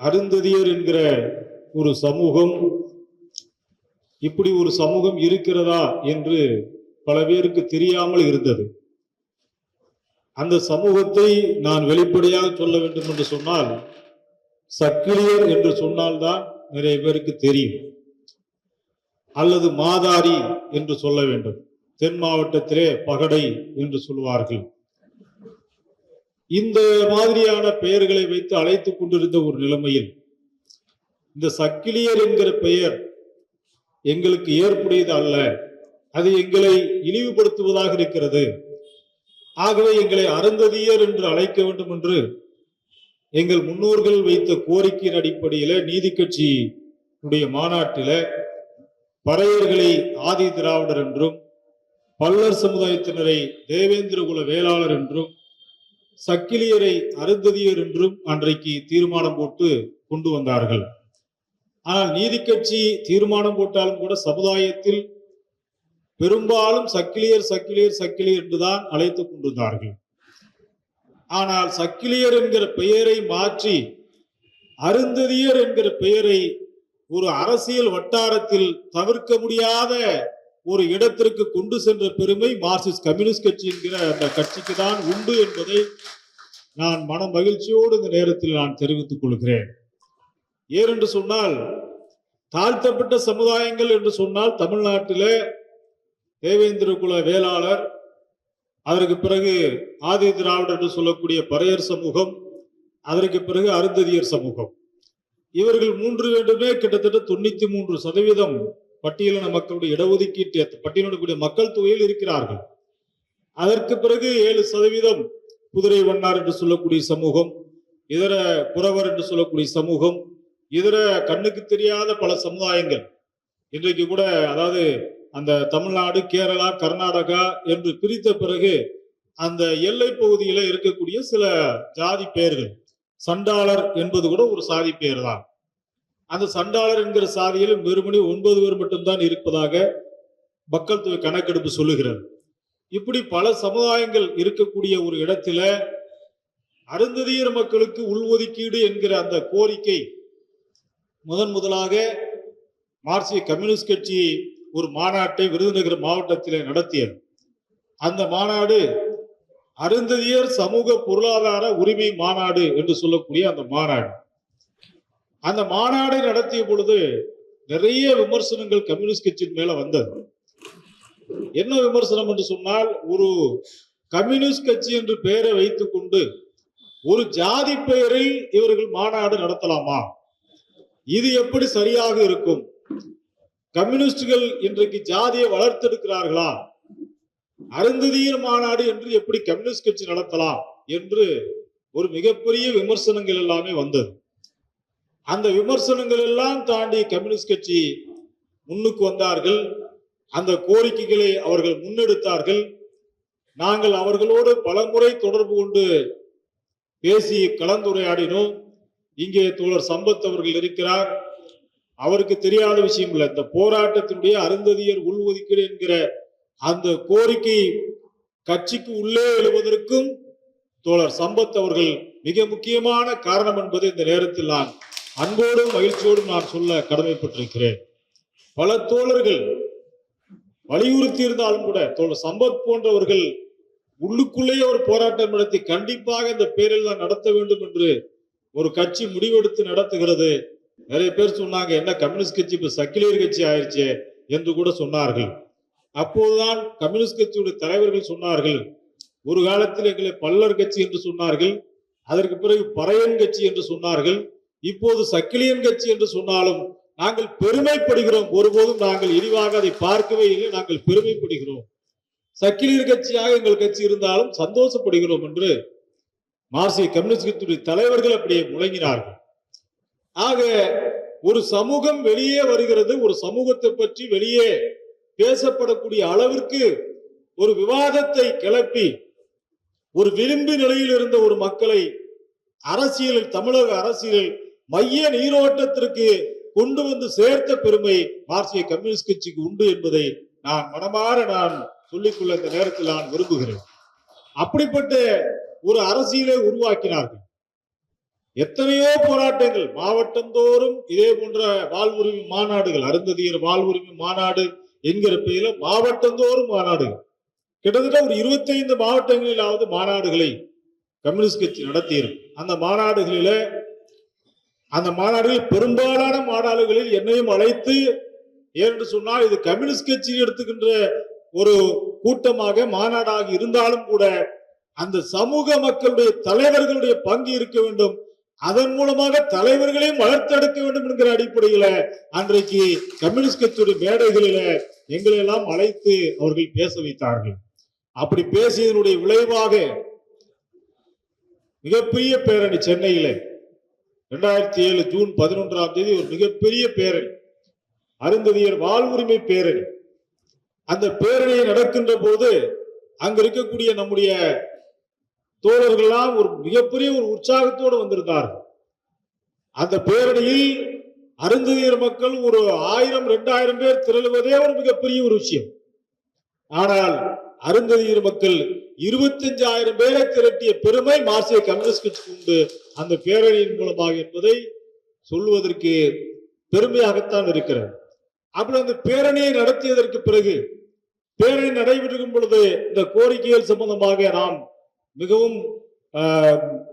அருந்ததியர் என்கிற ஒரு சமூகம் இப்படி ஒரு சமூகம் இருக்கிறதா என்று பல பேருக்கு தெரியாமல் இருந்தது. அந்த சமூகத்தை நான் வெளிப்படையாக சொல்ல வேண்டும் என்று சொன்னால் சக்கிலியர் என்று சொன்னால்தான் நிறைய பேருக்கு தெரியும். அல்லது மாதாரி என்று சொல்ல வேண்டும். தென் மாவட்டத்திலே பகடை என்று சொல்லுவார்கள். இந்த மாதிரியான பெயர்களை வைத்து அழைத்துக் கொண்டிருந்த ஒரு நிலைமையில் இந்த சக்கிலியர் என்கிற பெயர் எங்களுக்கு ஏற்புடையது அல்ல. அது எங்களை இழிவுபடுத்துவதாக இருக்கிறது. ஆகவே எங்களை அருந்ததியர் என்று அழைக்க வேண்டும் என்று எங்கள் முன்னோர்கள் வைத்த கோரிக்கையின் அடிப்படையில நீதி கட்சி மாநாட்டில பறையர்களை ஆதி திராவிடர் என்றும் பல்லர் சமுதாயத்தினரை தேவேந்திர குல வேளாளர் என்றும் சக்கிலியரை அருந்ததியர் என்றும் அன்றைக்கு தீர்மானம் போட்டு கொண்டு வந்தார்கள். ஆனால் நீதி கட்சி தீர்மானம் போட்டாலும் கூட சமுதாயத்தில் பெரும்பாலும் சக்கிலியர் சக்கிலியர் சக்கிலியர் என்றுதான் அழைத்துக் கொண்டிருந்தார்கள். ஆனால் சக்கிலியர் என்கிற பெயரை மாற்றி அருந்ததியர் என்கிற பெயரை ஒரு அரசியல் வட்டாரத்தில் தவிர்க்க முடியாத ஒரு இடத்திற்கு கொண்டு சென்ற பெருமை மார்க்சிஸ்ட் கம்யூனிஸ்ட் கட்சி என்கிற அந்த கட்சிக்கு தான் உண்டு என்பதை நான் மன மகிழ்ச்சியோடு இந்த நேரத்தில் நான் தெரிவித்துக் கொள்கிறேன். ஏனென்று சொன்னால் தாழ்த்தப்பட்ட சமுதாயங்கள் என்று சொன்னால் தமிழ்நாட்டிலே தேவேந்திர குல வேளாளர் அதற்கு பிறகு ஆதி திராவிடர் என்று சொல்லக்கூடிய பறையர் சமூகம் அதற்கு பிறகு அருந்ததியர் சமூகம். இவர்கள் மூன்று பேருமே கிட்டத்தட்ட தொண்ணூத்தி மூன்று சதவீதம் பட்டியலின மக்களுடைய இடஒதுக்கீட்டு பட்டியலிடக்கூடிய மக்கள் தொகையில் இருக்கிறார்கள். அதற்கு பிறகு ஏழு சதவீதம் குதிரை வண்ணார் என்று சொல்லக்கூடிய சமூகம் இதர புறவர் என்று சொல்லக்கூடிய சமூகம் இதர கண்ணுக்கு தெரியாத பல சமுதாயங்கள். இன்றைக்கு கூட அதாவது அந்த தமிழ்நாடு கேரளா கர்நாடகா என்று பிரித்த பிறகு அந்த எல்லை பகுதியில இருக்கக்கூடிய சில ஜாதி பெயர்கள். சண்டாளர் என்பது கூட ஒரு சாதி பெயர் தான் அந்த சண்டாளர் என்கிற சாதியில் வெறுமனே ஒன்பது பேர் மட்டும்தான் இருப்பதாக மக்கள் தொகை கணக்கெடுப்பு சொல்லுகிறது. இப்படி பல சமுதாயங்கள் இருக்கக்கூடிய ஒரு இடத்துல அருந்ததியர் மக்களுக்கு உள்ஒதுக்கீடு என்கிற அந்த கோரிக்கை முதன் முதலாக மார்க்சிய கம்யூனிஸ்ட் கட்சி ஒரு மாநாட்டை விருதுநகர் மாவட்டத்தில் நடத்தியது. அந்த மாநாடு அருந்ததியர் சமூக பொருளாதார உரிமை மாநாடு என்று சொல்லக்கூடிய அந்த மாநாடு. அந்த மாநாடை நடத்திய பொழுது நிறைய விமர்சனங்கள் கம்யூனிஸ்ட் கட்சியின் மேல வந்தது. என்ன விமர்சனம் என்று சொன்னால் ஒரு கம்யூனிஸ்ட் கட்சி என்று பெயரை வைத்துக் கொண்டு ஒரு ஜாதி பெயரில் இவர்கள் மாநாடு நடத்தலாமா? இது எப்படி சரியாக இருக்கும்? கம்யூனிஸ்டுகள் இன்றைக்கு ஜாதியை வளர்த்தெடுக்கிறார்களா? அருந்ததியர் மாநாடு என்று எப்படி கம்யூனிஸ்ட் கட்சி நடத்தலாம்? என்று ஒரு மிகப்பெரிய விமர்சனங்கள் எல்லாமே வந்தது. அந்த விமர்சனங்கள் எல்லாம் தாண்டி கம்யூனிஸ்ட் கட்சி முன்னுக்கு வந்தார்கள். அந்த கோரிக்கைகளை அவர்கள் முன்னெடுத்தார்கள். நாங்கள் அவர்களோடு பலமுறை தொடர்பு கொண்டு பேசி கலந்துரையாடினோம். இங்கே தோழர் சம்பத் அவர்கள் இருக்கிறார். அவருக்கு தெரியாத விஷயம் இல்லை. இந்த போராட்டத்தினுடைய அருந்ததியர் உள்ஒதுக்கீடு என்கிற அந்த கோரிக்கை கட்சிக்கு உள்ளே எழுவதற்கும் தோழர் சம்பத் அவர்கள் மிக முக்கியமான காரணம் என்பதை இந்த நேரத்தில் நான் அன்போடும் மகிழ்ச்சியோடும் நான் சொல்ல கடமைப்பட்டிருக்கிறேன். பல தோழர்கள் வலியுறுத்தி இருந்தாலும் கூட தோழர் சம்பத் போன்றவர்கள் உள்ளுக்குள்ளேயே ஒரு போராட்டம் நடத்தி கண்டிப்பாக இந்த பேரில் தான் நடத்த வேண்டும் என்று ஒரு கட்சி முடிவெடுத்து நடத்துகிறது. நிறைய பேர் சொன்னாங்க என்ன கம்யூனிஸ்ட் கட்சி இப்ப சக்கிலியர் கட்சி ஆயிடுச்சு என்று கூட சொன்னார்கள். அப்போதுதான் கம்யூனிஸ்ட் கட்சியுடைய தலைவர்கள் சொன்னார்கள் ஒரு காலத்தில் எங்களை பல்லர் கட்சி என்று சொன்னார்கள் அதற்கு பிறகு பறையன் கட்சி என்று சொன்னார்கள். இப்போது சக்கிலியன் கட்சி என்று சொன்னாலும் நாங்கள் பெருமைப்படுகிறோம். ஒருபோதும் நாங்கள் இழிவாக அதை பார்க்கவே இல்லை. நாங்கள் பெருமைப்படுகிறோம். சக்கிலியர் கட்சியாக எங்கள் கட்சி இருந்தாலும் சந்தோஷப்படுகிறோம் என்று மார்க்சிய கம்யூனிஸ்ட் கட்சியுடைய தலைவர்கள் அப்படியே முழங்கினார்கள். ஆக ஒரு சமூகம் வெளியே வருகிறது. ஒரு சமூகத்தை பற்றி வெளியே பேசப்படக்கூடிய அளவிற்கு ஒரு விவாதத்தை கிளப்பி ஒரு விளிம்பு நிலையில் இருந்த ஒரு மக்களை அரசியலில் தமிழக அரசியலில் மைய நீரோட்டத்திற்கு கொண்டு வந்து சேர்த்த பெருமை மார்க்சிய கம்யூனிஸ்ட் கட்சிக்கு உண்டு என்பதை நான் மனமாற நான் சொல்லிக்கொள்ள இந்த நேரத்தில் நான் விரும்புகிறேன். அப்படிப்பட்ட ஒரு அரசியலை உருவாக்கினார்கள். எத்தனையோ போராட்டங்கள் மாவட்டந்தோறும் இதே போன்ற வாழ்வுரிமை மாநாடுகள் அருந்ததியர் வாழ்வுரிமை மாநாடு என்கிற பெயரில் மாவட்டந்தோறும் மாநாடுகள். கிட்டத்தட்ட ஒரு இருபத்தைந்து மாவட்டங்களிலாவது மாநாடுகளை கம்யூனிஸ்ட் கட்சி நடத்தியிருக்கும் அந்த மாநாடுகளில அந்த மாநாடுகளில் பெரும்பாலான மாநாடுகளில் என்னையும் அழைத்து ஏனென்று சொன்னால் இது கம்யூனிஸ்ட் கட்சி எடுத்துக்கின்ற ஒரு கூட்டமாக மாநாடாக இருந்தாலும் கூட அந்த சமூக மக்களுடைய தலைவர்களுடைய பங்கு இருக்க வேண்டும். அதன் மூலமாக தலைவர்களையும் வளர்த்தெடுக்க வேண்டும் என்கிற அடிப்படையில அன்றைக்கு கம்யூனிஸ்ட் கட்சியுடைய மேடைகளில எங்களை எல்லாம் அழைத்து அவர்கள் பேச வைத்தார்கள். அப்படி பேசியதனுடைய விளைவாக மிகப்பெரிய பேரணி சென்னையில ரெண்டாயிரத்தி ஏழு ஜூன் பதினொன்றாம் தேதி ஒரு மிகப்பெரிய பேரணி. அருந்ததியர் வாழ்வுரிமை பேரணி. அந்த பேரணி நடக்கின்ற போது அங்க இருக்கக்கூடிய நம்முடைய தோழர்கள்லாம் ஒரு மிகப்பெரிய ஒரு உற்சாகத்தோடு வந்திருந்தார்கள். அந்த பேரணியில் அருந்ததியர் மக்கள் ஒரு ஆயிரம் ரெண்டாயிரம் பேர் திரளுவதே ஒரு மிகப்பெரிய ஒரு விஷயம். ஆனால் அருந்ததியர் மக்கள் இருபத்தஞ்சாயிரம் பேரை திரட்டிய பெருமை மார்க்சிய கம்யூனிஸ்ட் கட்சிக்கு உண்டு. அந்த பேரணியின் மூலமாக என்பதை சொல்வதற்கு பெருமையாகத்தான் இருக்கிறது. அப்படி அந்த பேரணியை நடத்தியதற்கு பிறகு பேரணி நடைபெற்றிருக்கும் பொழுது இந்த கோரிக்கைகள் சம்பந்தமாக நாம் மிகவும்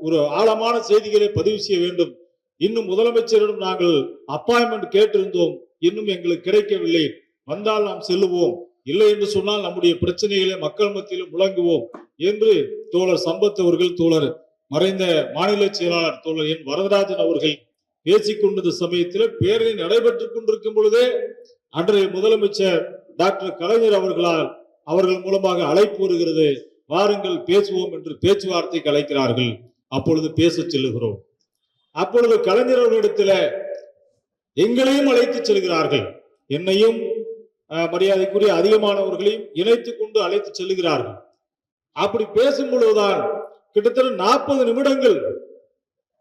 ஒரு ஆழமான செய்திகளை பதிவு செய்ய வேண்டும். இன்னும் முதலமைச்சரிடம் நாங்கள் அப்பாயின்மெண்ட் கேட்டிருந்தோம். இன்னும் எங்களுக்கு கிடைக்கவில்லை. வந்தால் நாம் செல்லுவோம். இல்லை என்று சொன்னால் நம்முடைய பிரச்சனைகளை மக்கள் மத்தியில் முழங்குவோம் என்று தோழர் சம்பத் அவர்கள் தோழர் மறைந்த மாநில செயலாளர் தோழர் என் வரதராஜன் அவர்கள் பேசிக் சமயத்தில் பேரணி நடைபெற்றுக் கொண்டிருக்கும் பொழுதே அன்றைய முதலமைச்சர் டாக்டர் கலைஞர் அவர்களால் அவர்கள் மூலமாக அழைப்பு வருகிறது. வாருங்கள் பேசுவோம் என்று பேச்சுவார்த்தை அழைக்கிறார்கள். அப்பொழுது பேச செல்லுகிறோம். அப்பொழுது கலைஞர் அவர்களிடத்துல எங்களையும் அழைத்து செல்கிறார்கள். என்னையும் மரியாதைக்குரிய அதிகமானவர்களையும் இணைத்துக் கொண்டு அழைத்து செல்கிறார்கள் அப்படி பேசும் பொழுதுதான் கிட்டத்தட்ட நாற்பது நிமிடங்கள்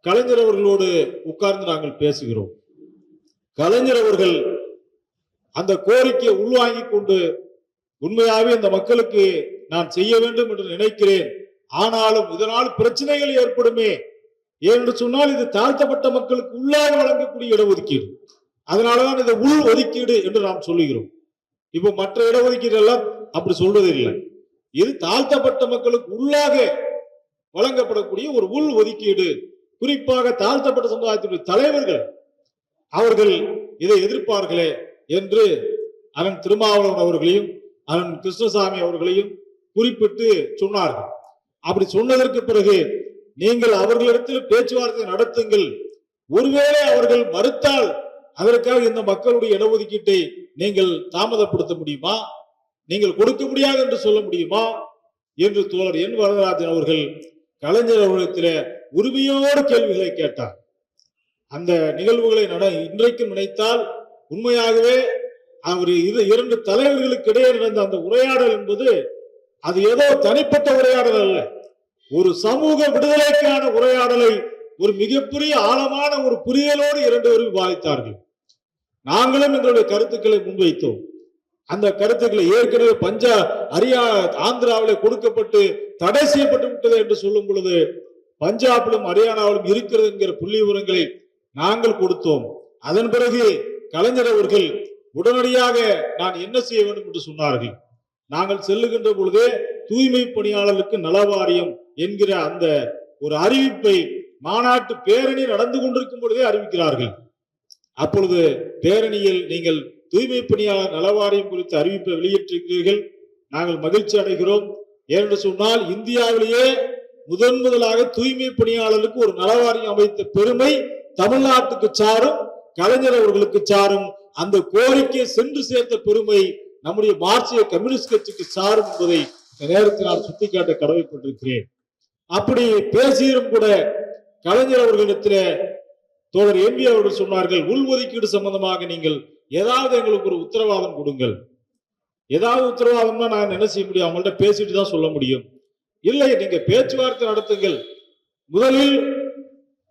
கலைஞர் அவர்களோடு உட்கார்ந்து நாங்கள் பேசுகிறோம். கலைஞர் அவர்கள் அந்த கோரிக்கையை உள்வாங்கிக் கொண்டு உண்மையாகவே இந்த மக்களுக்கு நான் செய்ய வேண்டும் என்று நினைக்கிறேன். ஆனாலும் இதனால் பிரச்சனைகள் ஏற்படுமே. ஏனென்று சொன்னால் இது தாழ்த்தப்பட்ட மக்களுக்கு உள்ளாக வழங்கக்கூடிய இடஒதுக்கீடு. அதனாலதான் இதை உள் ஒதுக்கீடு என்று நாம் சொல்லுகிறோம். இப்போ மற்ற இடஒதுக்கீடு எல்லாம் அப்படி சொல்வது இல்லை இது தாழ்த்தப்பட்ட மக்களுக்கு உள்ளாக வழங்கப்படக்கூடிய ஒரு உள் ஒதுக்கீடு. குறிப்பாக தாழ்த்தப்பட்ட சமுதாயத்தினுடைய தலைவர்கள் அவர்கள் இதை எதிர்ப்பார்களே என்று அண்ணன் திருமாவளவன் அவர்களையும் அதன் கிருஷ்ணசாமி அவர்களையும் குறிப்பிட்டு சொன்னார்கள். அப்படி சொன்னதற்கு பிறகு நீங்கள் அவர்களிடத்தில் பேச்சுவார்த்தை நடத்துங்கள். ஒருவேளை அவர்கள் மறுத்தால் அதற்காக இந்த மக்களுடைய இடஒதுக்கீட்டை நீங்கள் தாமதப்படுத்த முடியுமா? நீங்கள் கொடுக்க முடியாது என்று சொல்ல முடியுமா? என்று தோழர் என் வரதராஜன் அவர்கள் கலைஞர் அவர்களிடத்தில உரிமையோடு கேள்விகளை கேட்டார். அந்த நிகழ்வுகளை நட இன்றைக்கும் நினைத்தால் உண்மையாகவே அவர் இது இரண்டு தலைவர்களுக்கு இடையே நடந்த அந்த உரையாடல் என்பது அது ஏதோ தனிப்பட்ட உரையாடல் அல்ல. ஒரு சமூக விடுதலைக்கான உரையாடலை ஒரு மிகப்பெரிய ஆழமான ஒரு புரியலோடு இரண்டு பேரும் விவாதித்தார்கள். நாங்களும் எங்களுடைய கருத்துக்களை முன்வைத்தோம். அந்த கருத்துக்களை ஏற்கனவே பஞ்சா ஹரியா ஆந்திராவிலே கொடுக்கப்பட்டு தடை செய்யப்பட்டு விட்டது என்று சொல்லும் பொழுது பஞ்சாபிலும் ஹரியானாவிலும் இருக்கிறது என்கிற புள்ளி விவரங்களை நாங்கள் கொடுத்தோம். அதன் பிறகு கலைஞர் அவர்கள் உடனடியாக நான் என்ன செய்ய வேண்டும் என்று சொன்னார்கள். நாங்கள் செல்லுகின்ற பொழுதே தூய்மை பணியாளர்களுக்கு நலவாரியம் என்கிற அந்த ஒரு அறிவிப்பை மாநாட்டு பேரணி நடந்து கொண்டிருக்கும் பொழுதே அறிவிக்கிறார்கள். அப்பொழுது பேரணியில் நீங்கள் தூய்மை பணியாளர் நலவாரியம் குறித்த அறிவிப்பை வெளியிட்டிருக்கிறீர்கள். நாங்கள் மகிழ்ச்சி அடைகிறோம். ஏனென்று சொன்னால் இந்தியாவிலேயே முதன் முதலாக தூய்மை பணியாளர்களுக்கு ஒரு நலவாரியம் அமைத்த பெருமை தமிழ்நாட்டுக்கு சாரும் கலைஞர் அவர்களுக்கு சாரும் அந்த கோரிக்கையை சென்று சேர்த்த பெருமை நம்முடைய மார்க்சிய கம்யூனிஸ்ட் கட்சிக்கு சாரும் என்பதை இந்த நேரத்தில் நான் சுட்டிக்காட்ட கடமைப்பட்டிருக்கிறேன். அப்படி பேசியும் கூட கலைஞர் அவர்களிடத்தில் தோழர் எம்பி அவர்கள் சொன்னார்கள் உள்ஒதுக்கீடு சம்பந்தமாக நீங்கள் ஏதாவது எங்களுக்கு ஒரு உத்தரவாதம் கொடுங்கள். ஏதாவது உத்தரவாதம்னா நான் என்ன செய்ய முடியும்? அவங்கள்ட்ட பேசிட்டு தான் சொல்ல முடியும். இல்லை நீங்க பேச்சுவார்த்தை நடத்துங்கள். முதலில்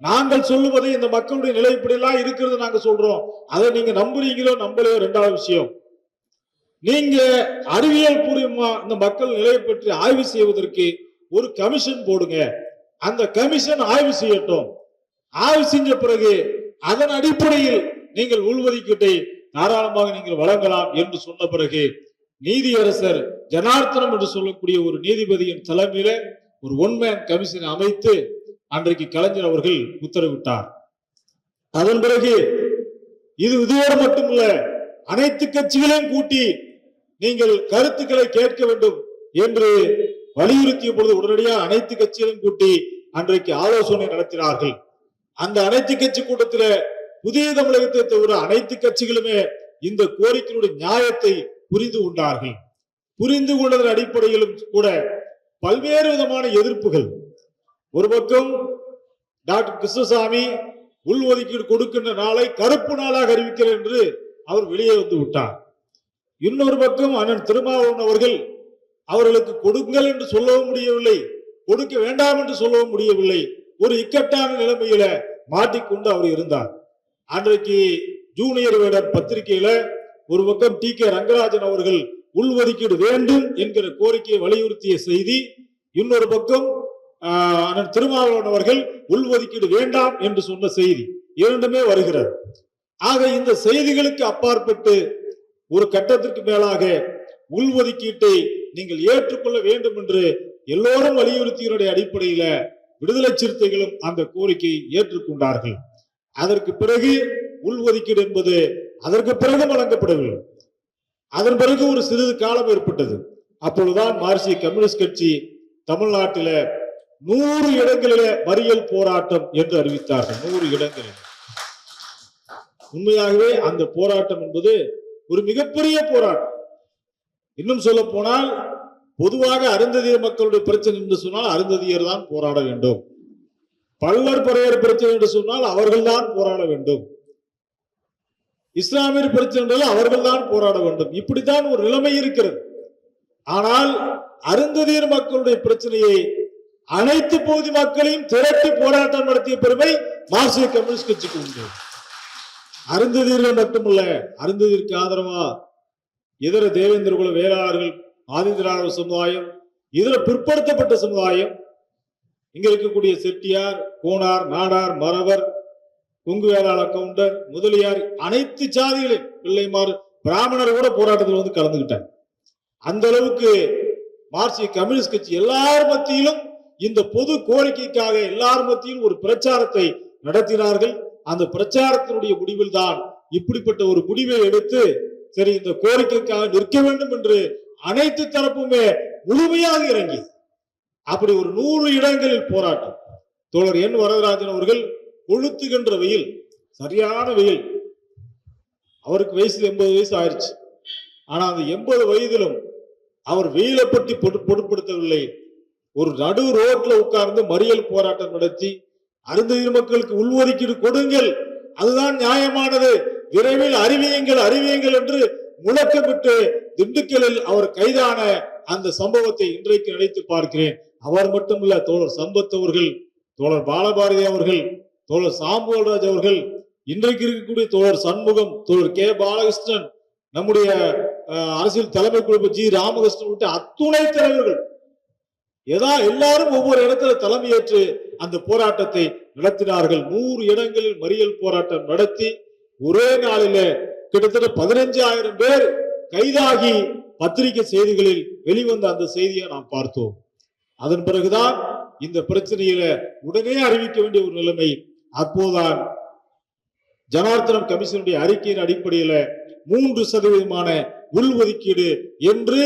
நாங்கள் சொல்லுவதை இந்த மக்களுடைய நிலை இப்படிலாம் இருக்கிறது நாங்க சொல்றோம். அதை நீங்க நம்புறீங்களோ நம்பலையோ ரெண்டாவது விஷயம். நீங்க அறிவியல் பூர்வமா இந்த மக்கள் நிலையை பற்றி ஆய்வு செய்வதற்கு ஒரு கமிஷன் போடுங்க. அந்த கமிஷன் ஆய்வு செய்யட்டும். ஆய்வு செஞ்ச பிறகு அதன் அடிப்படையில் நீங்கள் உள்ஒதுக்கீட்டை தாராளமாக நீங்கள் வழங்கலாம் என்று சொன்ன பிறகு நீதியரசர் ஜனார்த்தனம் என்று சொல்லக்கூடிய ஒரு நீதிபதியின் தலைமையில ஒரு ஒன்மேன் கமிஷன் அமைத்து அன்றைக்கு கலைஞர் அவர்கள் உத்தரவிட்டார். அதன் பிறகு இது இதோடு மட்டுமல்ல அனைத்து கட்சிகளையும் கூட்டி நீங்கள் கருத்துக்களை கேட்க வேண்டும் என்று வலியுறுத்திய பொழுது உடனடியாக அனைத்து கட்சிகளையும் கூட்டி அன்றைக்கு ஆலோசனை நடத்தினார்கள். அந்த அனைத்து கட்சி கூட்டத்தில் புதிய தமிழகத்தை தவிர அனைத்து கட்சிகளுமே இந்த கோரிக்கையுடைய நியாயத்தை புரிந்து கொண்டார்கள். புரிந்து கொண்டதன் அடிப்படையிலும் கூட பல்வேறு விதமான எதிர்ப்புகள். ஒரு பக்கம் டாக்டர் கிருஷ்ணசாமி உள் ஒதுக்கீடு கொடுக்கின்ற நாளை கருப்பு நாளாக அறிவிக்கிறேன் என்று அவர் வெளியே வந்து விட்டார். இன்னொரு பக்கம் அண்ணன் திருமாவளவன் அவர்கள் அவர்களுக்கு கொடுங்கள் என்று சொல்லவும் முடியவில்லை கொடுக்க வேண்டாம் என்று சொல்லவும் முடியவில்லை ஒரு இக்கட்டான நிலைமையில மாட்டிக்கொண்டு அவர் இருந்தார். அன்றைக்கு ஜூனியர் வேடர் பத்திரிகையில ஒரு பக்கம் டி கே ரங்கராஜன் அவர்கள் உள்ஒதுக்கீடு வேண்டும் என்கிற கோரிக்கையை வலியுறுத்திய செய்தி இன்னொரு பக்கம் திருமாவளவன் அவர்கள் உள்ஒதுக்கீடு வேண்டாம் என்று சொன்ன செய்தி இரண்டுமே வருகிறது. ஆக இந்த செய்திகளுக்கு அப்பாற்பட்டு ஒரு கட்டத்திற்கு மேலாக உள்ஒதுக்கீட்டை நீங்கள் ஏற்றுக்கொள்ள வேண்டும் என்று எல்லோரும் வலியுறுத்தியனுடைய அடிப்படையில விடுதலை சிறுத்தைகளும் அந்த கோரிக்கையை ஏற்றுக்கொண்டார்கள். அதற்கு பிறகு உள்ஒதுக்கீடு என்பது அதற்கு பிறகு வழங்கப்படவில்லை அதன் பிறகு ஒரு சிறிது காலம் ஏற்பட்டது. அப்பொழுதுதான் மார்க்சிய கம்யூனிஸ்ட் கட்சி தமிழ்நாட்டில நூறு இடங்களிலே மறியல் போராட்டம் என்று அறிவித்தார்கள். நூறு இடங்களில். உண்மையாகவே அந்த போராட்டம் என்பது ஒரு மிகப்பெரிய போராட்டம். இன்னும் சொல்ல போனால் பொதுவாக அருந்ததியர் மக்களுடைய பிரச்சனை என்று சொன்னால் அருந்ததியர் தான் போராட வேண்டும். பல்லர் பறையர் பிரச்சனை என்று சொன்னால் அவர்கள்தான் போராட வேண்டும். இஸ்லாமியர் பிரச்சனை அவர்கள் தான் போராட வேண்டும். இப்படித்தான் ஒரு நிலைமை இருக்கிறது. ஆனால் அருந்ததியர் மக்களுடைய பிரச்சனையை அனைத்து பகுதி மக்களையும் திரட்டி போராட்டம் நடத்திய பெருமை மார்க்சிய கம்யூனிஸ்ட் கட்சிக்கு உண்டு. அருந்ததியர்கள் மட்டுமல்ல அருந்ததியருக்கு ஆதரவா இதர தேவேந்திர குல வேளாளர்கள் ஆதிதிராவிட சமுதாயம் இதர பிற்படுத்தப்பட்ட சமுதாயம் இங்க இருக்கக்கூடிய செட்டியார் கோனார் நாடார் மறவர் கொங்கு வேளாள கவுண்டர் முதலியார் அனைத்து சாதிகளையும் பிள்ளைமார் பிராமணர் கூட போராட்டத்தில் வந்து கலந்துகிட்டாங்க அந்த அளவுக்கு மார்க்சிய கம்யூனிஸ்ட் கட்சி எல்லார் மத்தியிலும் இந்த பொது கோரிக்கைக்காக எல்லார் மத்தியிலும் ஒரு பிரச்சாரத்தை நடத்தினார்கள். அந்த பிரச்சாரத்தினுடைய முடிவில் தான் இப்படிப்பட்ட ஒரு முடிவை எடுத்து சரி இந்த கோரிக்கைக்காக நிற்க வேண்டும் என்று அனைத்து தரப்புமே முழுமையாக இறங்கி அப்படி ஒரு நூறு இடங்களில் போராட்டம். தோழர் என் வரதராஜன் அவர்கள் கொளுத்துகின்ற வெயில் சரியான வெயில். அவருக்கு வயசு எண்பது வயசு ஆயிடுச்சு ஆனா அந்த எண்பது வயதிலும் அவர் வெயிலை பற்றி பொருட்படுத்தவில்லை. ஒரு நடு ரோட்ல உட்கார்ந்து மறியல் போராட்டம் நடத்தி அருந்ததிர் மக்களுக்கு உள்ஒதுக்கீடு கொடுங்கள். அதுதான் நியாயமானது. விரைவில் அறிவியுங்கள் அறிவியுங்கள் என்று முழக்கமிட்டு திண்டுக்கலில் அவர் கைதான அந்த சம்பவத்தை இன்றைக்கு நினைத்து பார்க்கிறேன். அவர் மட்டுமல்ல தோழர் சம்பத் அவர்கள் தோழர் பாலபாரதி அவர்கள் தோழர் சாம்புவல்ராஜ் அவர்கள் இன்றைக்கு இருக்கக்கூடிய தோழர் சண்முகம் தோழர் கே. பாலகிருஷ்ணன் நம்முடைய அரசியல் தலைமை குழு ஜி. ராமகிருஷ்ணன் உள்ளிட்ட அத்துணை தலைவர்கள். ஏதா எல்லாரும் ஒவ்வொரு இடத்துல தலைமையேற்று அந்த போராட்டத்தை நடத்தினார்கள். நூறு இடங்களில் மறியல் போராட்டம் நடத்தி ஒரே நாளில கிட்டத்தட்ட பதினஞ்சாயிரம் பேர் கைதாகி பத்திரிகை செய்திகளில் வெளிவந்த அந்த செய்தியை நாம் பார்த்தோம். அதன் பிறகுதான் இந்த பிரச்சனையில உடனே அறிவிக்க வேண்டிய ஒரு நிலைமை அப்போதான் ஜனார்த்தனம் கமிஷனுடைய அறிக்கையின் அடிப்படையில மூன்று சதவீதமான உள்ஒதுக்கீடு என்று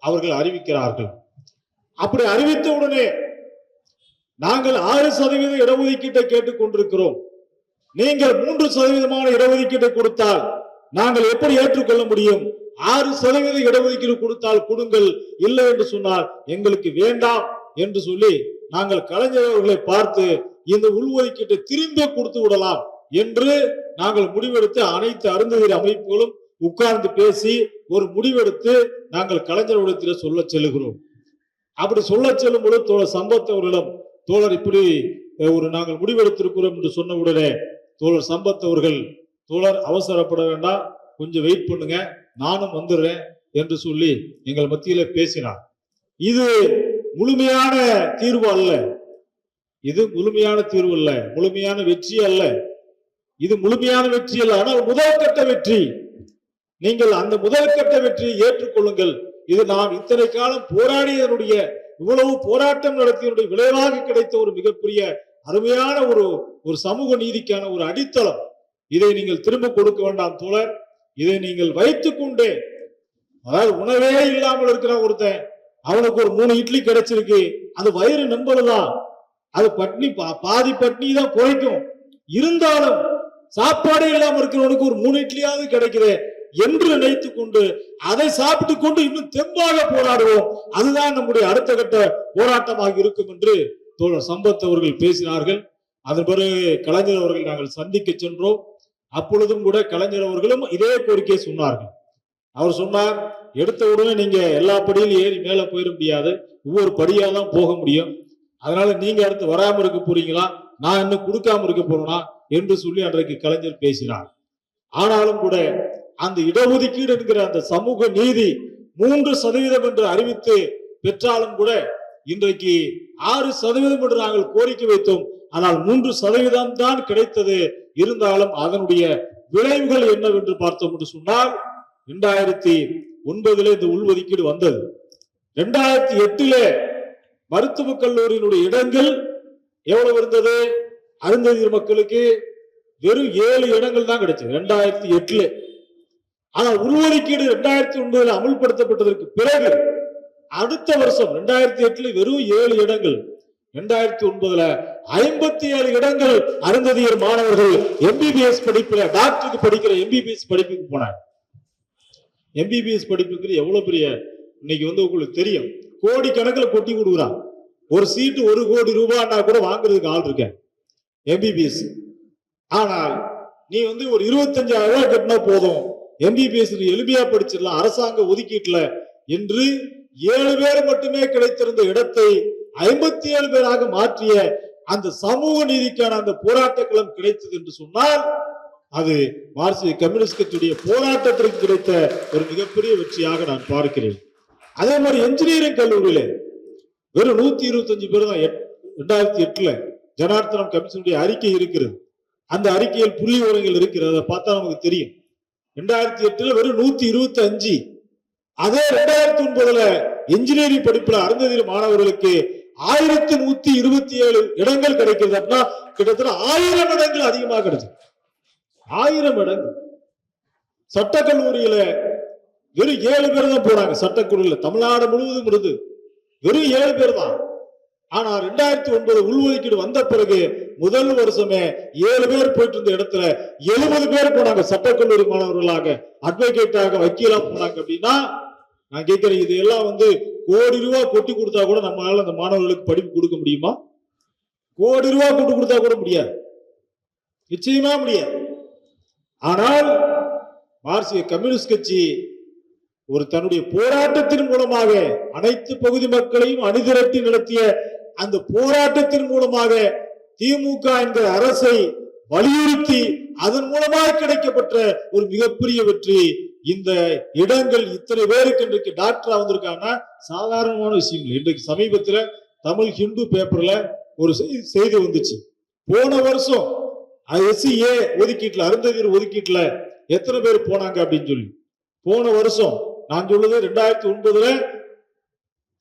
அவர்கள் அறிவிக்கிறார்கள். அப்படி அறிவித்த உடனே நாங்கள் ஆறு சதவீத இடஒதுக்கீட்டை கேட்டுக் கொண்டிருக்கிறோம் நீங்கள் மூன்று சதவீதமான இடஒதுக்கீட்டை கொடுத்தால் நாங்கள் எப்படி ஏற்றுக்கொள்ள முடியும்? ஆறு சதவீத இடஒதுக்கீடு கொடுத்தால் கொடுங்கள் இல்லை என்று சொன்னால் எங்களுக்கு வேண்டாம் என்று சொல்லி நாங்கள் கலைஞர் அவர்களை பார்த்து இந்த உள்ஒதுக்கீட்டை திரும்ப கொடுத்து விடலாம் என்று நாங்கள் முடிவெடுத்து அனைத்து அருந்ததிர் அமைப்புகளும் உட்கார்ந்து பேசி ஒரு முடிவெடுத்து நாங்கள் கலைஞரிடத்தில் சொல்ல செல்லுகிறோம். அப்படி சொல்ல செல்லும் பொழுது தோழர் சம்பத் அவர்களிடம் தோழர் இப்படி ஒரு நாங்கள் முடிவெடுத்திருக்கிறோம் என்று சொன்ன உடனே தோழர் சம்பத் அவர்கள் தோழர் அவசரப்பட வேண்டாம் கொஞ்சம் வெயிட் பண்ணுங்க நானும் வந்துடுறேன் என்று சொல்லி எங்கள் மத்தியில பேசினார். இது முழுமையான தீர்வு அல்ல. இது முழுமையான தீர்வு அல்ல முழுமையான வெற்றி அல்ல. இது முழுமையான வெற்றி அல்ல ஆனால் முதல் கட்ட வெற்றி. நீங்கள் அந்த முதல் கட்ட வெற்றியை ஏற்றுக்கொள்ளுங்கள். இது நாம் இத்தனை காலம் போராடியதனுடைய இவ்வளவு போராட்டம் நடத்தியதனுடைய விளைவாக கிடைத்த ஒரு மிகப்பெரிய அருமையான ஒரு ஒரு சமூக நீதிக்கான ஒரு அடித்தளம். இதை நீங்கள் திரும்ப கொடுக்க வேண்டாம் தோழர். இதை நீங்கள் வைத்து கொண்டே அதாவது உணவே இல்லாமல் இருக்கிற ஒருத்தன். அவனுக்கு ஒரு மூணு இட்லி கிடைச்சிருக்கு. அது வயிறு நம்பலதான் அது பட்னி பா- பாதி பட்னி தான் குறைக்கும் இருந்தாலும் சாப்பாடே இல்லாம இருக்கிறவனுக்கு ஒரு மூணு இட்லியாவது கிடைக்குது என்று நினைத்துக் கொண்டு அதை சாப்பிட்டு கொண்டு இன்னும் தெம்பாக போராடுவோம். அதுதான் நம்முடைய அடுத்த கட்ட போராட்டமாக இருக்கும் என்று தோழர் சம்பத் அவர்கள் பேசினார்கள். அதன் பிறகு கலைஞர் அவர்கள் நாங்கள் சந்திக்க சென்றோம். அப்பொழுதும் கூட கலைஞர் அவர்களும் இதே கோரிக்கையை சொன்னார்கள். அவர் சொன்னார் எடுத்த உடனே நீங்க எல்லா படியிலும் ஏறி மேல போயிட முடியாது. ஒவ்வொரு படியா தான் போக முடியும். அதனால நீங்க அடுத்து வராம இருக்க போறீங்களா? நான் இன்னும் கொடுக்காம இருக்க போறேனா? என்று சொல்லி அன்றைக்கு கலைஞர் பேசினார். ஆனாலும் கூட அந்த இடஒதுக்கீடு என்கிற அந்த சமூக நீதி மூன்று சதவீதம் என்று அறிவித்து பெற்றாலும் கூட இன்றைக்கு ஆறு சதவீதம் என்று நாங்கள் கோரிக்கை வைத்தோம். ஆனால் மூன்று சதவீதம் தான் கிடைத்தது. இருந்தாலும் அதனுடைய விளைவுகள் என்னவென்று பார்த்தோம் என்று சொன்னால் இரண்டாயிரத்தி ஒன்பதுல இந்த உள்ஒதுக்கீடு வந்தது. இரண்டாயிரத்தி எட்டுல மருத்துவக் கல்லூரியினுடைய இடங்கள் எவ்வளவு இருந்தது? அருந்ததியர் மக்களுக்கு வெறும் ஏழு இடங்கள் தான் கிடைச்சது. ரெண்டாயிரத்தி எட்டுல. ஆனா உருவொதுக்கீடு ரெண்டாயிரத்தி ஒன்பதுல அமுல்படுத்தப்பட்டதற்கு பிறகு அடுத்த வருஷம் ரெண்டாயிரத்தி எட்டுல வெறும் ஏழு இடங்கள். ரெண்டாயிரத்தி ஒன்பதுல ஐம்பத்தி ஏழு இடங்கள் அருந்ததியர் மாணவர்கள் எம்பிபிஎஸ் படிப்புல டாக்டருக்கு படிக்கிற எம்பிபிஎஸ் படிப்புக்கு போனாங்க. எம்பிபிஎஸ் படிப்புக்கு எவ்வளவு பெரிய இன்னைக்கு வந்து உங்களுக்கு தெரியும். கோடி கணக்கில் கொட்டி கொடுக்குறான். ஒரு சீட்டு ஒரு கோடி ரூபாய்னா கூட வாங்குறதுக்கு ஆள் இருக்கேன். எம்பிபிஎஸ் ஆனால் நீ வந்து ஒரு இருபத்தஞ்சாயிரம் ரூபாய் கட்டினா போதும். எம்பிபிஎஸ் எளிமையா படிச்சிடலாம். அரசாங்க ஒதுக்கீட்டுல என்று ஏழு பேர் மட்டுமே கிடைத்திருந்த இடத்தை ஐம்பத்தி ஏழு பேராக மாற்றிய அந்த சமூக நீதிக்கான அந்த போராட்ட களம் கிடைத்தது என்று சொன்னால் அது மார்க்சிய கம்யூனிஸ்ட் கட்சியுடைய போராட்டத்திற்கு கிடைத்த ஒரு மிகப்பெரிய வெற்றியாக நான் பார்க்கிறேன். அதே மாதிரி என்ஜினியரிங் கல்லூரியில வெறும் நூத்தி இருபத்தஞ்சு பேர் தான் எட்- ரெண்டாயிரத்தி எட்டுல ஜனார்த்தனம் கமிஷனுடைய அறிக்கை இருக்கிறது. அந்த அறிக்கையில் புள்ளி விவரங்கள் இருக்கிறது. அதை பார்த்தா நமக்கு தெரியும். ரெண்டாயிரத்தி எட்டுல வெறும் நூத்தி இருபத்தி அஞ்சு அதே ரெண்டாயிரத்தி ஒன்பதுல இன்ஜினியரிங் படிப்புல அருந்ததியர் மாணவர்களுக்கு ஆயிரத்தி நூத்தி இருபத்தி ஏழு இடங்கள் கிடைக்கிறது அப்படின்னா கிட்டத்தட்ட ஆயிரம் இடங்கள் அதிகமாக கிடைச்சது ஆயிரம் இடங்கள். சட்டக்கல்லூரியில வெறும் ஏழு பேர் தான் போறாங்க சட்டக்கல்லூரியில தமிழ்நாடு முழுவதும் இருந்து. வெறும் ஏழு பேர் தான். ஆனா ரெண்டாயிரத்தி ஒன்பது உள்ஒதுக்கீடு வந்த பிறகு முதல் வருஷமே ஏழு பேர் போயிட்டு இருந்த இடத்துல எழுபது பேர் போனாங்க சட்டக்கல்லூரி மாணவர்களாக. அட்வொகேட்டாக வக்கீலா போனாங்க அப்படின்னா நான் கேட்கிறேன் இது எல்லாம் வந்து கோடி ரூபாய் கொட்டி கொடுத்தா கூட நம்மளால அந்த மாணவர்களுக்கு படிப்பு கொடுக்க முடியுமா? கோடி ரூபாய் கொட்டி கொடுத்தா கூட முடியாது. நிச்சயமா முடியாது. ஆனால் மார்க்சிய கம்யூனிஸ்ட் கட்சி ஒரு தன்னுடைய போராட்டத்தின் மூலமாக அனைத்து பகுதி மக்களையும் அணிதிரட்டி நடத்திய அந்த போராட்டத்தின் மூலமாக திமுக என்கிற அரசை வலியுறுத்தி அதன் மூலமாக கிடைக்கப்பட்ட ஒரு மிகப்பெரிய வெற்றி இந்த இடங்கள் இத்தனை பேருக்கு இன்றைக்கு டாக்டரா வந்திருக்காங்கன்னா சாதாரணமான விஷயம் இல்லை இன்றைக்கு சமீபத்துல தமிழ் ஹிந்து பேப்பர்ல ஒரு செய்தி செய்தி வந்துச்சு. போன வருஷம் எஸ்சிஏ ஒதுக்கீட்டுல அருந்ததியர் ஒதுக்கீட்டுல எத்தனை பேர் போனாங்க அப்படின்னு சொல்லி. போன வருஷம் நான் சொல்லுது ரெண்டாயிரத்தி ஒன்பதுல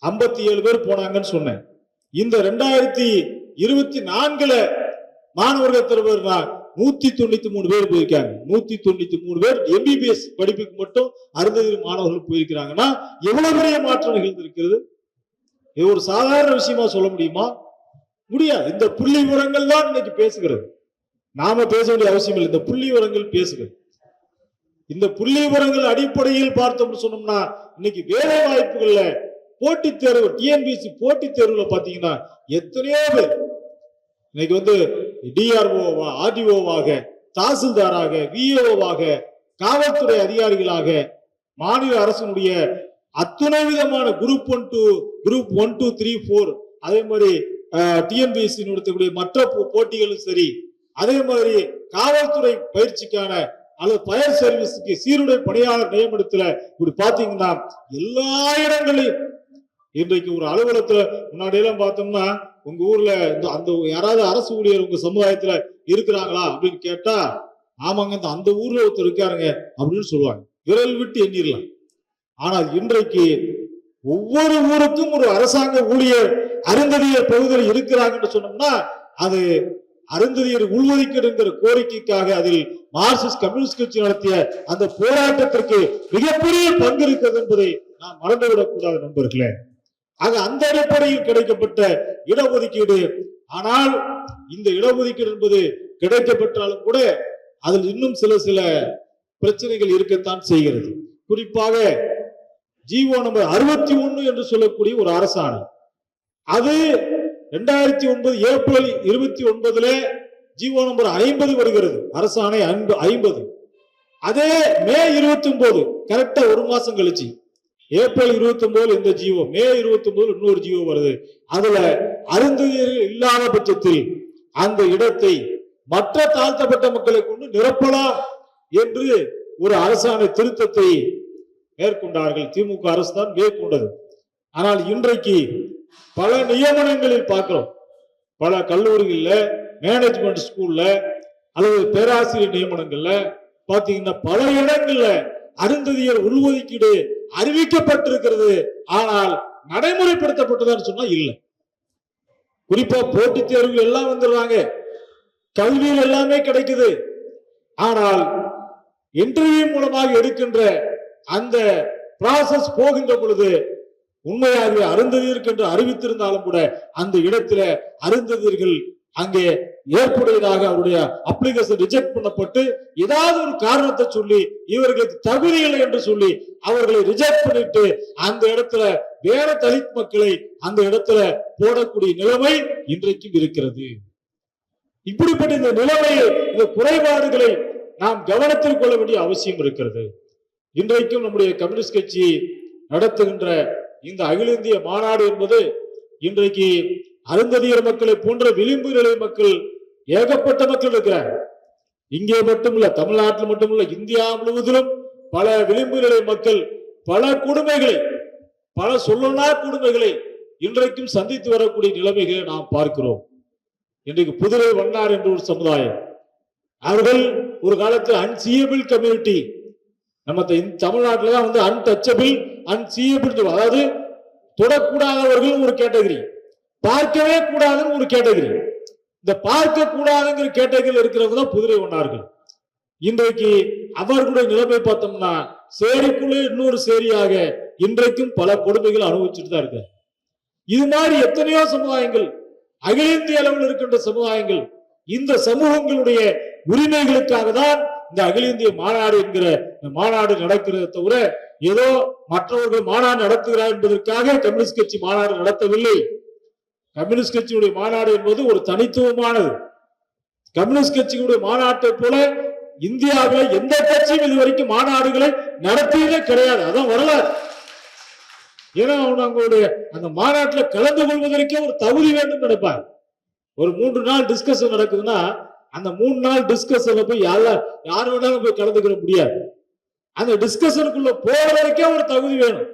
ஐம்பத்தி ஏழு பேர் போனாங்கன்னு சொன்னேன். இந்த ரெண்டாயிரத்தி இருபத்தி நான்குல மாணவர்கள் எத்தனை நூத்தி தொண்ணூத்தி மூணு பேர் போயிருக்காங்க. நூத்தி தொண்ணூத்தி மூணு பேர் எம்பிபிஎஸ் படிப்புக்கு மட்டும் அருந்ததியர் மாணவர்கள் போயிருக்கிறாங்கன்னா எவ்வளவு பெரிய மாற்றம் நிகழ்ந்திருக்கிறது இது ஒரு சாதாரண விஷயமா சொல்ல முடியுமா? முடியாது. இந்த புள்ளி விவரங்கள் தான் இன்னைக்கு பேசுகிறது. நாம பேச வேண்டிய அவசியம் இல்லை. இந்த புள்ளி விவரங்கள் பேசுகிறது. இந்த புள்ளி விவரங்கள் அடிப்படையில் பார்த்தோம்னு சொன்னோம்னா இன்னைக்கு வேலை வாய்ப்புகள்ல போட்டித் தேர்வு டிஎன்பிசி போட்டித் தேர்வுல பாத்தீங்கன்னா எத்தனையோ பேர் இன்னைக்கு வந்து டிஆர்ஓவா ஆர்டிஓவாக தாசில்தாராக விஏஓவாக காவல்துறை அதிகாரிகளாக மாநில அரசினுடைய அத்துணை விதமான group one two group one two three four அதே மாதிரி டிஎன்பிஎஸ்சி நடத்தக்கூடிய மற்ற போட்டிகளும் சரி அதே மாதிரி காவல்துறை பயிற்சிக்கான அல்லது ஃபயர் சர்வீஸுக்கு சீருடை பணியாளர் நியமனத்துல இப்படி பாத்தீங்கன்னா எல்லா இடங்களையும் இன்றைக்கு ஒரு அலுவலகத்துல முன்னாடி எல்லாம் பார்த்தோம்னா உங்க ஊர்ல இந்த அந்த யாராவது அரசு ஊழியர் உங்க சமுதாயத்துல இருக்கிறாங்களா அப்படின்னு கேட்டா ஆமாங்க இந்த அந்த ஊர்ல ஒருத்தர் இருக்காருங்க அப்படின்னு சொல்லுவாங்க. விரல் விட்டு எண்ணிடலாம். ஆனால் இன்றைக்கு ஒவ்வொரு ஊருக்கும் ஒரு அரசாங்க ஊழியர் அருந்ததியர் பகுதியில் இருக்கிறாங்கன்னு சொன்னோம்னா அது அருந்ததியர் உள்ஒதுக்கீடுங்கிற கோரிக்கைக்காக அதில் மார்க்சிஸ்ட் கம்யூனிஸ்ட் கட்சி நடத்திய அந்த போராட்டத்திற்கு மிகப்பெரிய பங்கு இருக்கிறது என்பதை நாம் மறந்துவிடக் கூடாது நண்பர்களே. ஆக அந்த அடிப்படையில் கிடைக்கப்பட்ட இடஒதுக்கீடு ஆனால் இந்த இடஒதுக்கீடு என்பது கிடைக்கப்பட்டாலும் கூட அதில் இன்னும் சில சில பிரச்சனைகள் இருக்கத்தான் செய்கிறது. குறிப்பாக ஜீவோ நம்பர் அறுபத்தி ஒன்று என்று சொல்லக்கூடிய ஒரு அரசாணை. அது ரெண்டாயிரத்தி ஒன்பது ஏப்ரல் இருபத்தி ஒன்பதுல ஜீவோ நம்பர் ஐம்பது வருகிறது. அரசாணை அன்பு ஐம்பது. அதே மே இருபத்தி ஒன்பது கரெக்டா ஒரு மாசம் கழிச்சு. ஏப்ரல் இருபத்தி ஒன்பதுல இந்த ஜீவோ மே இருபத்தி ஒன்பதுல இன்னொரு ஜீவோ வருது. அதுல அருந்ததியர்கள் இல்லாத பட்சத்தில் அந்த இடத்தை மற்ற தாழ்த்தப்பட்ட மக்களை கொண்டு நிரப்பலாம் என்று ஒரு அரசாணை திருத்தத்தை மேற்கொண்டார்கள். திமுக அரசு தான் மேற்கொண்டது. ஆனால் இன்றைக்கு பல நியமனங்களில் பார்க்கிறோம். பல கல்லூரிகள்ல மேனேஜ்மெண்ட் ஸ்கூல்ல அல்லது பேராசிரியர் நியமனங்கள்ல பாத்தீங்கன்னா பல இடங்கள்ல அருந்ததியர் உள்ஒதுக்கீடு அறிவிக்கப்பட்டிருக்கிறது. ஆனால் நடைமுறைப்படுத்தப்பட்டதான்னு சொன்னா இல்லை. குறிப்பா போட்டித் தேர்வு எல்லாம் வந்துடுறாங்க. கல்வியில் எல்லாமே கிடைக்குது. ஆனால் இன்டர்வியூ மூலமாக எடுக்கின்ற அந்த ப்ராசஸ் போகின்ற பொழுது உண்மையாகவே அருந்ததியருக்கு என்று அறிவித்திருந்தாலும் கூட அந்த இடத்துல அருந்ததியர்கள் அங்கே ஏற்புடையதாக அவருடைய அப்ளிகேஷன் ரிஜெக்ட் பண்ணப்பட்டு ஏதாவது ஒரு காரணத்தை சொல்லி இவர்களுக்கு தகுதி இல்லை என்று சொல்லி அவர்களை ரிஜெக்ட் பண்ணிட்டு அந்த இடத்துல வேற தலித் மக்களை அந்த இடத்துல போடக்கூடிய நிலைமை இன்றைக்கும் இருக்கிறது. இப்படிப்பட்ட இந்த நிலைமையை இந்த குறைபாடுகளை நாம் கவனத்தில் கொள்ள வேண்டிய அவசியம் இருக்கிறது. இன்றைக்கும் நம்முடைய கம்யூனிஸ்ட் கட்சி நடத்துகின்ற இந்த அகில இந்திய மாநாடு என்பது இன்றைக்கு அருந்ததியர் மக்களை போன்ற விளிம்பு நிலை மக்கள் ஏகப்பட்ட மக்கள் இருக்கிறாங்க இங்கே மட்டுமில்ல தமிழ்நாட்டில் மட்டுமல்ல இந்தியா முழுவதிலும் பல விளிம்பு நிலை மக்கள் பல கொடுமைகளை பல சொல்லனா கொடுமைகளை இன்றைக்கும் சந்தித்து வரக்கூடிய நிலைமைகளை நாம் பார்க்கிறோம். இன்றைக்கு புதுரை வண்ணார் என்ற ஒரு சமுதாயம் அவர்கள் ஒரு காலத்தில் அன்சியபிள் கம்யூனிட்டி நம்ம தமிழ்நாட்டில் தான் வந்து அன்டச்சபிள் அன்சியபிள் அதாவது தொடக்கூடாதவர்கள் ஒரு கேட்டகரி. பார்க்கவே கூடாதுன்னு ஒரு கேட்டகரி. இந்த பார்க்க கூடாதுங்கிற கேட்டகரியில் இருக்கிறவங்க தான் புதுரை ஒன்றார்கள் இன்றைக்கு அவர்களுடைய நிலைமை பார்த்தோம்னா சேரிக்குள்ளே இன்னொரு சேரியாக இன்றைக்கும் பல கொடுமைகள் அனுபவிச்சுட்டு தான் இருக்கு இது மாதிரி எத்தனையோ சமுதாயங்கள் அகில இந்திய அளவில் இருக்கின்ற சமுதாயங்கள் இந்த சமூகங்களுடைய உரிமைகளுக்காக தான் இந்த அகில இந்திய மாநாடு என்கிற இந்த மாநாடு நடக்கிறத தவிர ஏதோ மற்றவர்கள் மாநாடு நடத்துகிறார் என்பதற்காக கம்யூனிஸ்ட் கட்சி மாநாடு நடத்தவில்லை. கம்யூனிஸ்ட் கட்சியுடைய மாநாடு என்பது ஒரு தனித்துவமானது. கம்யூனிஸ்ட் கட்சியுடைய மாநாட்டை போல இந்தியாவில் எந்த கட்சியும் இதுவரைக்கும் மாநாடுகளை நடத்தியதே கிடையாது. அதான் வரலாறு. ஏன்னா அவங்களுடைய அந்த மாநாட்டில் கலந்து கொள்வதற்கே ஒரு தகுதி வேண்டும் நினைப்பாங்க. ஒரு மூன்று நாள் டிஸ்கஷன் நடக்குதுன்னா அந்த மூணு நாள் டிஸ்கஷன்ல போய் யார யார் வேணாலும் போய் கலந்துக்கிற முடியாது. அந்த டிஸ்கஷனுக்குள்ள வரைக்கும் ஒரு தகுதி வேணும்.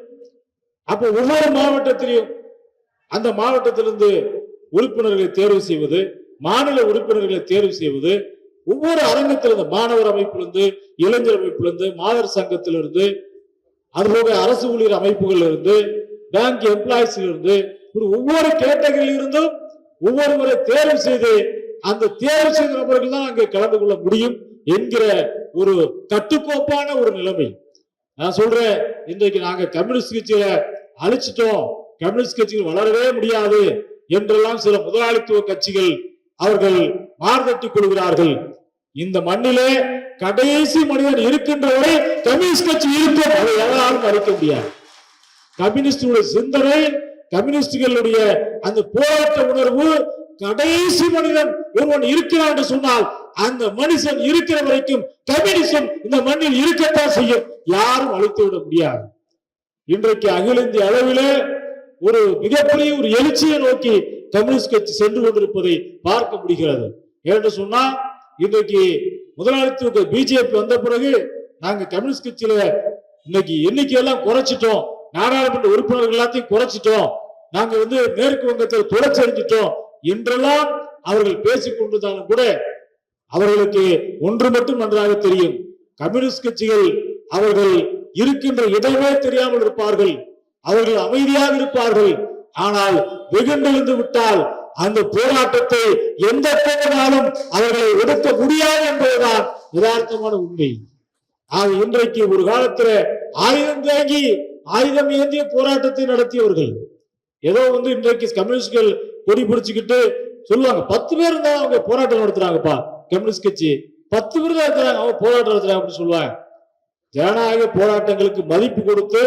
அப்ப ஒவ்வொரு மாவட்டத்திலையும் அந்த மாவட்டத்திலிருந்து உறுப்பினர்களை தேர்வு செய்வது மாநில உறுப்பினர்களை தேர்வு செய்வது ஒவ்வொரு அரங்கத்திலிருந்து மாணவர் அமைப்பிலிருந்து இளைஞர் அமைப்பிலிருந்து மாதர் சங்கத்திலிருந்து அதுபோக அரசு ஊழியர் அமைப்புகள் இருந்து பேங்க் எம்ப்ளாயிஸ்ல இருந்து இப்படி ஒவ்வொரு கேட்டகரியில் இருந்தும் முறை தேர்வு செய்து அந்த தேர்வு செய்த நபர்கள் தான் அங்கே கலந்து கொள்ள முடியும். என்கிற ஒரு கட்டுக்கோப்பான ஒரு நிலைமை. நான் சொல்றேன் இன்றைக்கு நாங்க கம்யூனிஸ்ட் கட்சியில அழிச்சிட்டோம். கம்யூனிஸ்ட் கட்சிகள் வளரவே முடியாது என்றெல்லாம் சில முதலாளித்துவ கட்சிகள் அவர்கள் மார்தட்டிக் கொள்கிறார்கள். இந்த மண்ணிலே கடைசி மனிதன் இருக்கின்ற வரை கம்யூனிஸ்ட் கட்சி இருக்கும். அதை எவராலும் மறைக்க முடியாது. கம்யூனிஸ்டுடைய சிந்தனை கம்யூனிஸ்டுகளுடைய அந்த போராட்ட உணர்வு கடைசி மனிதன் ஒருவன் இருக்கிறான் என்று சொன்னால் அந்த மனுஷன் இருக்கிற வரைக்கும் கம்யூனிசம் இந்த மண்ணில் இருக்கத்தான் செய்யும். யாரும் அழித்து விட முடியாது. இன்றைக்கு அகில இந்திய அளவிலே ஒரு மிகப்பெரிய ஒரு எழுச்சியை நோக்கி கம்யூனிஸ்ட் கட்சி சென்று கொண்டிருப்பதை பார்க்க முடிகிறது. என்று சொன்னா இன்றைக்கு முதலாளித்துவ பிஜேபி வந்த பிறகு நாங்க கம்யூனிஸ்ட் கட்சியில இன்னைக்கு எண்ணிக்கையெல்லாம் குறைச்சிட்டோம். நாடாளுமன்ற உறுப்பினர்கள் எல்லாத்தையும் குறைச்சிட்டோம். நாங்க வந்து மேற்கு வங்கத்தில் துளைச்சறிஞ்சிட்டோம் என்றெல்லாம் அவர்கள் பேசிக் கொண்டிருந்தாலும் கூட அவர்களுக்கு ஒன்று மட்டும் நன்றாக தெரியும். கம்யூனிஸ்ட் கட்சிகள் அவர்கள் இருக்கின்ற இடமே தெரியாமல் இருப்பார்கள். அவர்கள் அமைதியாக இருப்பார்கள். ஆனால் வெகுண்டெழுந்து விட்டால் அந்த போராட்டத்தை எந்த போனாலும் அவர்களை ஒடுக்க முடியாது என்பதுதான் யதார்த்தமான உண்மை. ஆக இன்றைக்கு ஒரு காலத்துல ஆயுதம் தேங்கி ஆயுதம் ஏந்திய போராட்டத்தை நடத்தியவர்கள். ஏதோ வந்து இன்றைக்கு கம்யூனிஸ்ட்கள் கொடி பிடிச்சுக்கிட்டு சொல்லுவாங்க பத்து பேர் இருந்தா அவங்க போராட்டம் நடத்துறாங்கப்பா. கம்யூனிஸ்ட் கட்சி பத்து பேர் தான் இருக்கிறாங்க. அவங்க போராட்டம் அப்படின்னு சொல்லுவாங்க. ஜனநாயக போராட்டங்களுக்கு மதிப்பு கொடுத்து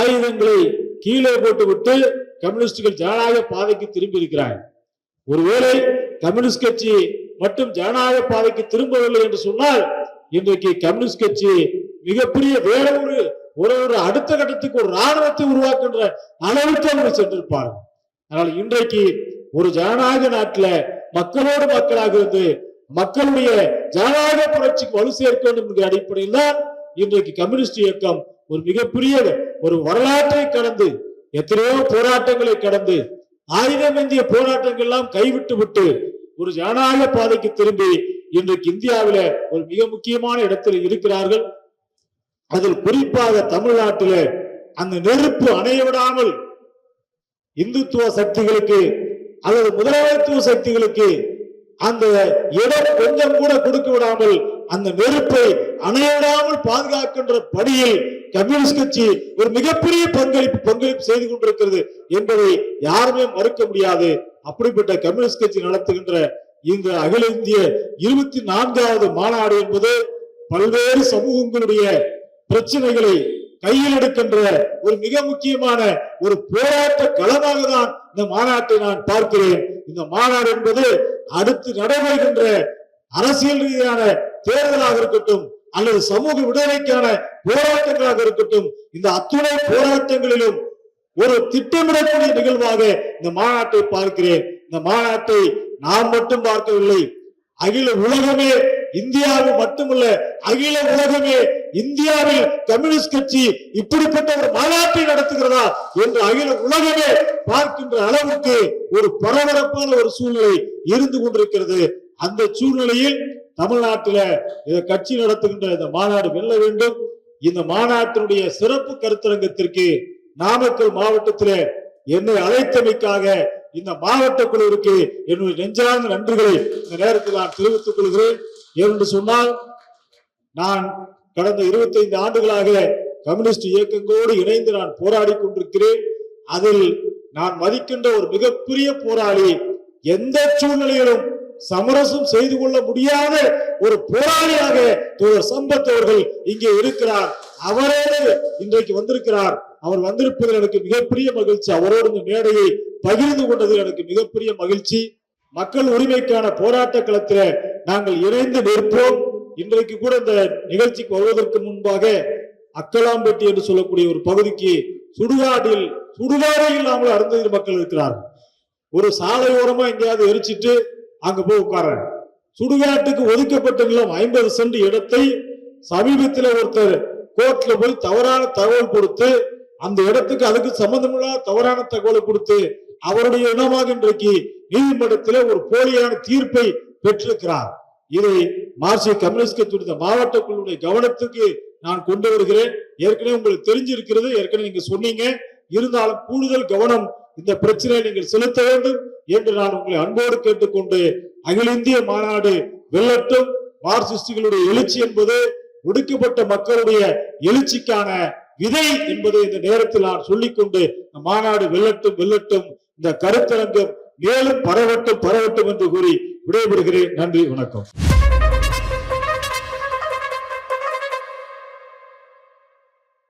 ஆயுதங்களை கீழே போட்டு விட்டு கம்யூனிஸ்டுகள் ஜனநாயக பாதைக்கு திரும்பி இருக்கிறாங்க. ஒருவேளை கம்யூனிஸ்ட் கட்சி மட்டும் ஜனநாயக பாதைக்கு திரும்பவில்லை என்று சொன்னால் இன்றைக்கு கம்யூனிஸ்ட் கட்சி மிகப்பெரிய வேற ஒரு ஒரு ஒரு அடுத்த கட்டத்துக்கு ஒரு ராணுவத்தை உருவாக்குகின்ற அளவுக்கு அவங்க சென்றிருப்பார்கள். ஆனால் இன்றைக்கு ஒரு ஜனநாயக நாட்டில் மக்களோடு மக்களாக இருந்து மக்களுடைய ஜனநாயக புரட்சிக்கு வலு சேர்க்க வேண்டும் என்கிற அடிப்படையில் தான் இன்றைக்கு கம்யூனிஸ்ட் இயக்கம் ஒரு மிகப்பெரிய ஒரு வரலாற்றை கடந்து எத்தனையோ போராட்டங்களை கடந்து ஆயுதம் ஏந்திய போராட்டங்கள் எல்லாம் கைவிட்டு விட்டு ஒரு ஜனநாயக பாதைக்கு திரும்பி இன்றைக்கு இந்தியாவில ஒரு மிக முக்கியமான இடத்தில் இருக்கிறார்கள். அதில் குறிப்பாக தமிழ்நாட்டில அந்த நெருப்பு அணைய விடாமல் இந்துத்துவ சக்திகளுக்கு அல்லது முதலாளித்துவ சக்திகளுக்கு அந்த இடம் கொஞ்சம் கூட கொடுக்க விடாமல் அந்த நெருப்பை அணையிடாமல் பாதுகாக்கின்ற பணியில் கம்யூனிஸ்ட் கட்சி ஒரு மிகப்பெரிய பங்களிப்பு பங்களிப்பு செய்து கொண்டிருக்கிறது என்பதை யாருமே மறுக்க முடியாது. அப்படிப்பட்ட கம்யூனிஸ்ட் கட்சி நடத்துகின்ற இந்த அகில இந்திய இருபத்தி நான்காவது மாநாடு என்பது பல்வேறு சமூகங்களுடைய பிரச்சனைகளை கையில் எடுக்கின்ற ஒரு மிக முக்கியமான ஒரு போராட்ட களமாக தான் இந்த மாநாட்டை நான் பார்க்கிறேன். இந்த மாநாடு என்பது அடுத்து நடைபெறுகின்ற அரசியல் ரீதியான தேர்தலாக இருக்கட்டும் அல்லது சமூக விடுதலைக்கான போராட்டங்களாக இருக்கட்டும் இந்த அத்துணை போராட்டங்களிலும் ஒரு திட்டமிடக்கூடிய நிகழ்வாக இந்த மாநாட்டை பார்க்கிறேன். இந்த மாநாட்டை நாம் மட்டும் பார்க்கவில்லை அகில உலகமே இந்தியாவில் மட்டுமல்ல அகில உலகமே இந்தியாவில் கம்யூனிஸ்ட் கட்சி இப்படிப்பட்ட ஒரு மாநாட்டை நடத்துகிறதா என்று அகில உலகமே பார்க்கின்ற அளவுக்கு ஒரு பரபரப்பான ஒரு சூழ்நிலை இருந்து கொண்டிருக்கிறது. அந்த சூழ்நிலையில் தமிழ்நாட்டில இந்த கட்சி நடத்துகின்ற இந்த மாநாடு வெல்ல வேண்டும். இந்த மாநாட்டினுடைய சிறப்பு கருத்தரங்கத்திற்கு நாமக்கல் மாவட்டத்தில என்னை அழைத்தமைக்காக இந்த மாவட்ட குழுவிற்கு என்னுடைய நெஞ்சார்ந்த நன்றிகளை இந்த நேரத்தில் நான் தெரிவித்துக் கொள்கிறேன். ஏனென்று சொன்னால் நான் கடந்த 25 ஆண்டுகளாக கம்யூனிஸ்ட் இயக்கங்களோடு இணைந்து நான் போராடி கொண்டிருக்கிறேன். அதில் நான் மதிக்கின்ற ஒரு மிகப்பெரிய போராளி எந்த சூழ்நிலையிலும் சமரசம் செய்து கொள்ள முடியாத ஒரு போராளியாக தோழர் சம்பத் அவர்கள் இங்கே இருக்கிறார். அவரோடு இன்றைக்கு வந்திருக்கிறார். அவர் வந்திருப்பதில் எனக்கு மிகப்பெரிய மகிழ்ச்சி. அவரோடு இந்த மேடையை பகிர்ந்து கொண்டதில் எனக்கு மிகப்பெரிய மகிழ்ச்சி. மக்கள் உரிமைக்கான போராட்ட களத்தில் நாங்கள் இணைந்து நிற்போம். இன்றைக்கு கூட இந்த நிகழ்ச்சிக்கு வருவதற்கு முன்பாக அக்கலாம்பட்டி என்று சொல்லக்கூடிய ஒரு பகுதிக்கு சுடுகாட்டில் சுடுகாடே இல்லாமல் அருந்ததி மக்கள் இருக்கிறார்கள். ஒரு சாலை ஓரமா எங்கேயாவது எரிச்சிட்டு அங்க போய் உட்கார்றாங்க. சுடுகாட்டுக்கு ஒதுக்கப்பட்ட நிலம் ஐம்பது சென்ட் இடத்தை சமீபத்தில் ஒருத்தர் கோர்ட்ல போய் தவறான தகவல் கொடுத்து அந்த இடத்துக்கு அதுக்கு சம்பந்தமில்லாத தவறான தகவலை கொடுத்து அவருடைய இனமாக இன்றைக்கு நீதிமன்றத்தில் ஒரு போலியான தீர்ப்பை பெற்றிருக்கிறார். இதை மார்க்சிய கம்யூனிஸ்ட் கட்சியுடைய மாவட்ட குழுவுடைய கவனத்துக்கு நான் கொண்டு வருகிறேன். ஏற்கனவே உங்களுக்கு தெரிஞ்சிருக்கிறது ஏற்கனவே நீங்க சொன்னீங்க. இருந்தாலும் கூடுதல் கவனம் இந்த பிரச்சனையை நீங்கள் செலுத்த வேண்டும் என்று நான் உங்களை அன்போடு கேட்டுக்கொண்டு அகில இந்திய மாநாடு வெள்ளட்டும் மார்க்சிஸ்டுகளுடைய எழுச்சி என்பது ஒடுக்கப்பட்ட மக்களுடைய எழுச்சிக்கான விதை என்பதை இந்த நேரத்தில் நான் சொல்லிக்கொண்டு மாநாடு வெல்லட்டும் வெல்லட்டும். இந்த கருத்தரங்கம் மேலும் பரவட்டும் பரவட்டும் என்று கூறி விடைபெறுகிறேன். நன்றி வணக்கம்.